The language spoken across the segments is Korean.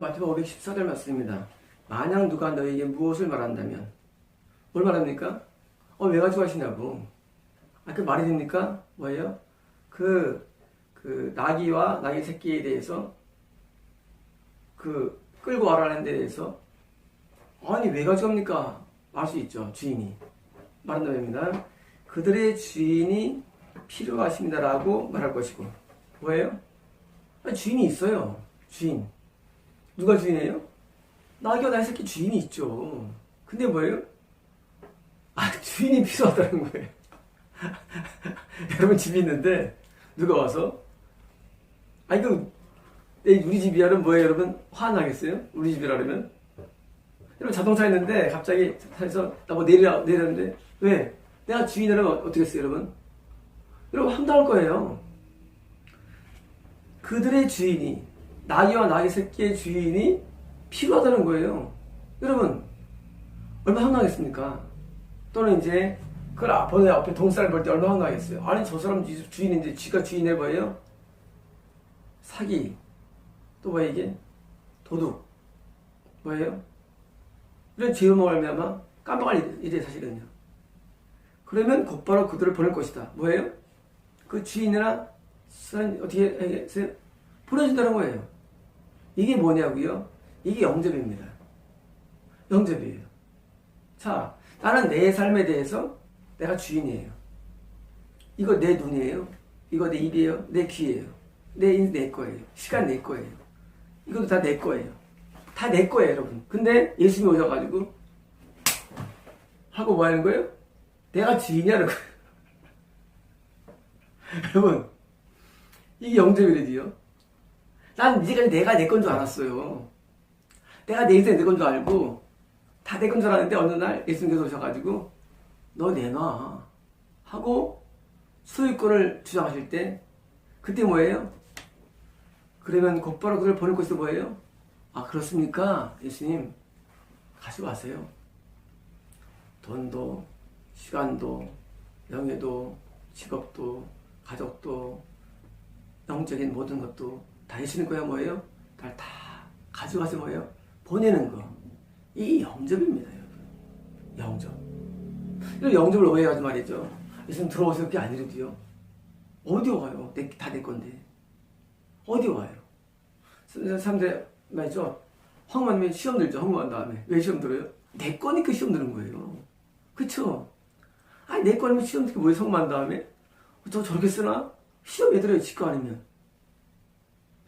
마태복음 514절 말씀입니다. 만약 누가 너에게 무엇을 말한다면 뭘 말합니까? 어, 왜 가지고 하시냐고. 아, 그 말이 됩니까? 뭐예요? 그, 그, 나귀와 나귀 새끼에 대해서 그, 끌고 와라는 데 대해서 아니, 왜 가져갑니까? 말 수 있죠. 주인이. 말한다입니다. 그들의 주인이 필요하십니다라고 말할 것이고. 뭐예요? 아니, 주인이 있어요. 주인. 누가 주인이에요? 나의 새끼 주인이 있죠. 근데 뭐예요? 아, 주인이 필요하다는 거예요. 여러분 집이 있는데 누가 와서 아 이거 내 우리 집이야는 뭐예요 여러분 화나겠어요? 우리 집이라 그러면 여러분 자동차 있는데 갑자기 차에서 나 뭐 내리라 내리는데 왜 내가 주인이라면 어떻게 했어요 여러분? 여러분 황당할 거예요. 그들의 주인이 나귀와 나귀 새끼의 주인이 필요하다는 거예요. 여러분 얼마나 황당하겠습니까? 또는 이제 그걸 앞에 앞에 동사를 볼 때 얼마나 황당하겠어요. 아니 저 사람 주인인데 지가 주인해 뭐예요? 사기 또 뭐야 이게 도둑 뭐예요? 이런 죄음을 말미암아 깜빡할 일이 사실은요. 그러면 곧바로 그들을 보낼 것이다. 뭐예요? 그 주인이나 어떻게 보내준다는 거예요. 이게 뭐냐고요? 이게 영접입니다. 영접이에요. 자, 나는 내 삶에 대해서 내가 주인이에요. 이거 내 눈이에요. 이거 내 입이에요. 내 귀예요. 내 인생 내 거예요. 시간 내 거예요. 이것도 다 내 거예요. 다 내 거예요, 여러분. 근데 예수님이 오셔가지고 하고 뭐 하는 거예요? 내가 주인이라는 거예요. 여러분, 이게 영접이래지요. 난 이제까지 내가 내 건 줄 알았어요. 내가 내 인생 내 건 줄 알고 다 내 건 줄 알았는데 어느 날 예수님께서 오셔가지고 너 내놔 하고 소유권을 주장하실 때 그때 뭐예요? 그러면 곧바로 그걸 보낼 것이 뭐예요? 아 그렇습니까? 예수님 가지고 가세요. 돈도 시간도 명예도 직업도 가족도 영적인 모든 것도 다 예수님 거야 뭐예요? 다, 다 가져가서 뭐예요? 보내는 거. 이 영접입니다, 여러분. 영접. 이런 영접을 오해하지 말이죠. 예수님 들어오세요. 그게 아니라도요. 어디 와요? 다 내 건데. 어디 와요? 사람들 말이죠. 황만면 시험 들죠. 황만 다음에. 왜 시험 들어요? 내 거니까 시험 드는 거예요. 그쵸? 아니, 내 거면 시험 듣게 왜 성만 다음에? 저 저렇게 쓰나? 시험 왜 들어요? 지거 아니면.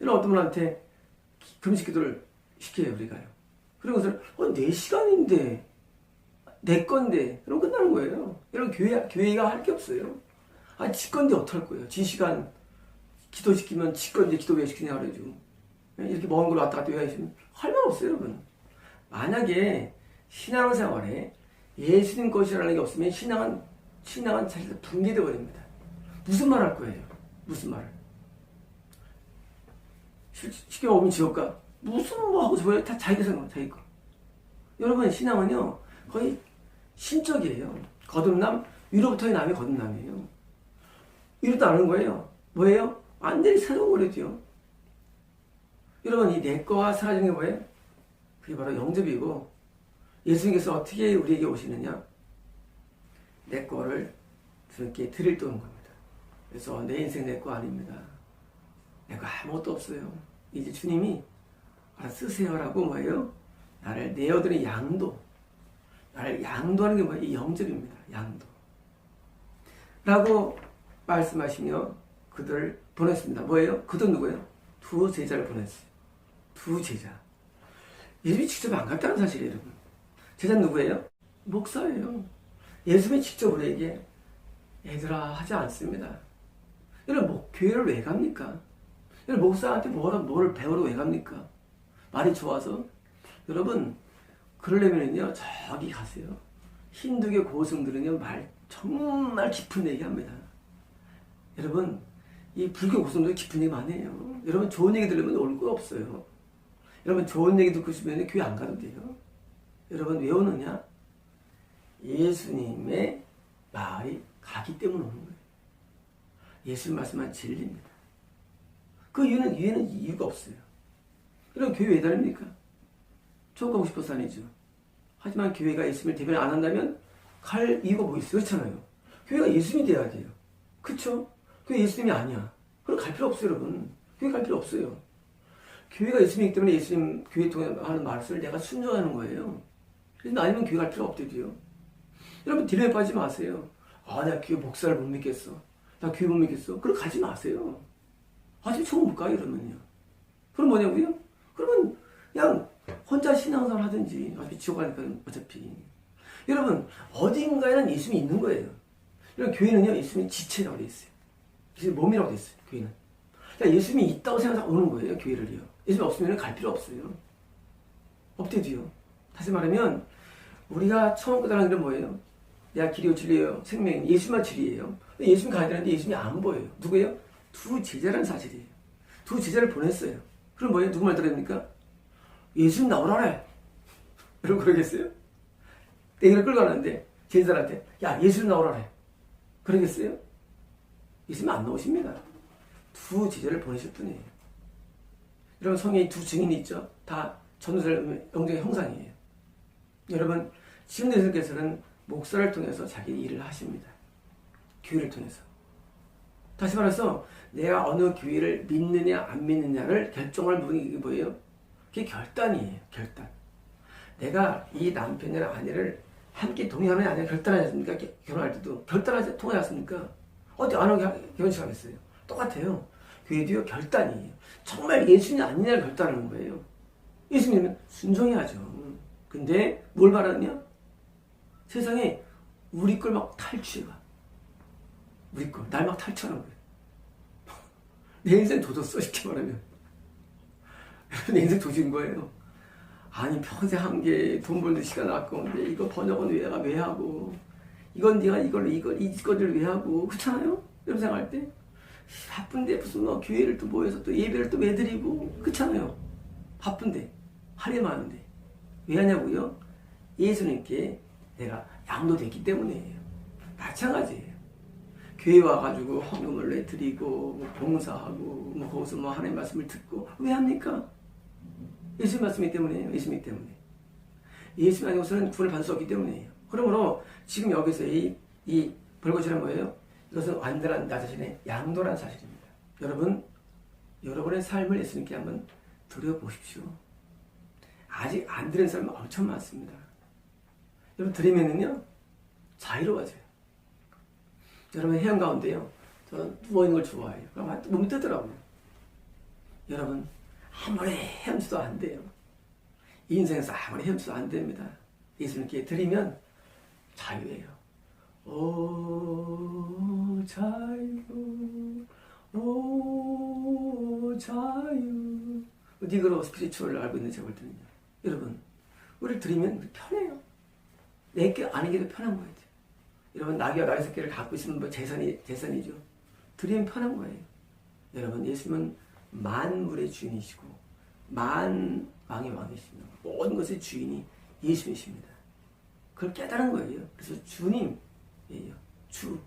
이런 어떤 분한테 금식 기도를 시켜요, 우리가요. 것을, 어, 내 시간인데, 내 건데, 그럼 끝나는 거예요. 이런 교회, 교회가 할 게 없어요. 아, 지 건데 어떡할 거예요? 지 시간 기도 시키면 지 건데 기도 왜 시키냐 그러죠. 이렇게 먼 걸 왔다 갔다 왜 하시면 할 말 없어요, 여러분. 만약에 신앙생활에 예수님 것이라는 게 없으면 신앙은, 신앙은 사실 붕괴되어 버립니다. 무슨 말 할 거예요? 무슨 말을? 쉽게 오면 지옥 가. 무슨 뭐 하고 저요? 다 자기 생각, 자기 거. 여러분, 신앙은요, 거의 신적이에요. 거듭남, 위로부터의 남이 거듭남이에요. 이것도 아는 거예요. 뭐예요? 완전히 사라져버렸죠. 여러분, 이 내 거가 사라지는 게 뭐예요? 그게 바로 영접이고, 예수님께서 어떻게 우리에게 오시느냐? 내 거를 주님께 드릴 도는 겁니다. 그래서 내 인생 내 거 아닙니다. 내거 아무것도 없어요. 이제 주님이 알아 쓰세요라고 뭐예요? 나를 내어드린 양도. 나를 양도하는 게 뭐예요? 이 영접입니다. 양도. 라고 말씀하시며 그들을 보냈습니다. 뭐예요? 그들 누구예요? 두 제자를 보냈어요. 두 제자. 예수님이 직접 안 갔다는 사실이에요, 여러분. 제자는 누구예요? 목사예요. 예수님이 직접 우리에게 얘들아 하지 않습니다. 여러분, 뭐, 교회를 왜 갑니까? 목사한테 뭐라, 뭘 배우러 왜 갑니까? 말이 좋아서? 여러분, 그러려면요, 저기 가세요. 힌두교 고승들은요, 말 정말 깊은 얘기 합니다. 여러분, 이 불교 고승들 깊은 얘기 많이 해요. 여러분, 좋은 얘기 들으면 올거 없어요. 여러분, 좋은 얘기 듣고 싶으면 교회 안 가도 돼요. 여러분, 왜 오느냐? 예수님의 말이 가기 때문에 오는 거예요. 예수님 말씀만 진리입니다. 그 이유는, 이유는 이유가 없어요. 이런 교회 왜 다닙니까? 저 가고 싶어서 아니죠. 하지만 교회가 예수님을 대변 안 한다면 갈 이유가 뭐 있어요? 그렇잖아요. 교회가 예수님이 돼야 돼요. 그쵸? 교회 예수님이 아니야. 그럼 갈 필요 없어요, 여러분. 교회 갈 필요 없어요. 교회가 예수님이기 때문에 예수님 교회 통해 하는 말씀을 내가 순종하는 거예요. 그래서 아니면 교회 갈 필요 없대요. 여러분 딜레에 빠지지 마세요. 아, 나 교회 목사를 못 믿겠어. 나 교회 못 믿겠어. 그럼 가지 마세요. 아직 가요, 이러면요. 그럼 뭐냐고요? 그러면 그냥 혼자 신앙생활 하든지 어차피 지옥 가니까 어차피 여러분 어딘가에는 예수님이 있는 거예요. 이런 교회는요 예수님이 지체라고 돼 있어요. 예수님 몸이라고 돼 있어요. 교회는. 그러니까 예수님이 있다고 생각하고 오는 거예요. 교회를요. 예수님 없으면 갈 필요 없어요. 없대도요. 다시 말하면 우리가 처음 깨달은 게 뭐예요? 내가 길이요 진리요 생명이 예수만 진리예요. 예수님 가야 되는데 예수님이 안 보여요. 누구예요? 두 제자라는 사실이에요. 두 제자를 보냈어요. 그럼 뭐예요? 누구 말 들으니까 예수님 나오라래. 이러고 그러겠어요? 땡이를 끌고 가는데 제자들한테 야 예수님 나오라래. 그러겠어요? 예수님 안 나오십니다. 두 제자를 보내실 뿐이에요. 여러분 성에 두 증인이 있죠? 다 전도자의 영적의 형상이에요. 여러분 지금 예수님께서는 목사를 통해서 자기 일을 하십니다. 교회를 통해서. 다시 말해서 내가 어느 교회를 믿느냐 안 믿느냐를 결정할 부분이 이게 뭐예요? 그게 결단이에요. 결단. 내가 이 남편이나 아내를 함께 동의하느냐 아니냐 결단하지 않습니까? 게- 결혼할 때도 결단하지 통하지 않습니까? 어디 안 하게 하- 결혼식 하겠어요? 똑같아요. 교회도요 결단이에요. 정말 예수님 아니냐를 결단하는 거예요. 예수님은 순종해야죠. 근데 뭘 바라느냐? 세상에 우리 걸 막 탈취해가. 우리 걸, 날막 탈취하는 거예요. 내 인생 도졌어, 쉽게 말하면. 내 인생 도진 거예요. 아니, 평생 한개돈 벌는 시간 아까운데, 이거 번역은 왜, 왜 하고, 이건 네가 이걸, 이걸, 이거를 왜 하고, 그렇잖아요? 이런 생각할 때. 바쁜데 무슨 뭐 교회를 또 모여서 또 예배를 또 왜 드리고, 그렇잖아요? 바쁜데, 할일 많은데. 왜 하냐고요? 예수님께 내가 양도됐기 때문이에요. 마찬가지예요. 교회 와가지고 헌금을 내드리고 뭐 봉사하고 뭐 거기서 뭐 하나님 말씀을 듣고 왜 합니까? 예수 말씀이 때문이에요. 예수님 때문에. 예수 아니고서는 구원을 받을 수 없기 때문이에요. 그러므로 지금 여기서 이, 이 벌거지란 뭐예요? 이것은 완전한 나 자신의 양도란 사실입니다. 여러분, 여러분의 삶을 예수님께 한번 드려보십시오. 아직 안 드린 사람 엄청 많습니다. 여러분 드리면은요 자유로워져요. 여러분 해양 가운데요 저는 누워 있는 걸 좋아해요. 그럼 몸이 뜨더라고요. 여러분 아무리 헤엄쳐도 안 돼요. 인생에서 아무리 헤엄쳐도 안 됩니다. 예수님께 드리면 자유예요. 오 자유 오 자유 니그로 스피리추얼을 알고 있는 제가 볼 때는요. 여러분 우리를 드리면 편해요. 내게 아는 게 더 편한 거예요. 여러분 나귀와 나귀 새끼를 갖고 있으면 뭐 재산이 재산이죠. 드리면 편한 거예요. 여러분 예수님은 만물의 주인이시고 만 왕의 왕이십니다. 모든 것의 주인이 예수님이십니다. 그걸 깨달은 거예요. 그래서 주님이에요. 주,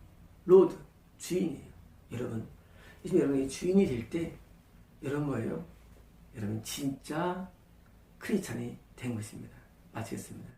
로드, 주인이에요. 여러분, 예수님 여러분이 주인이 될 때 여러분 뭐예요? 여러분 진짜 크리스찬이 된 것입니다. 마치겠습니다.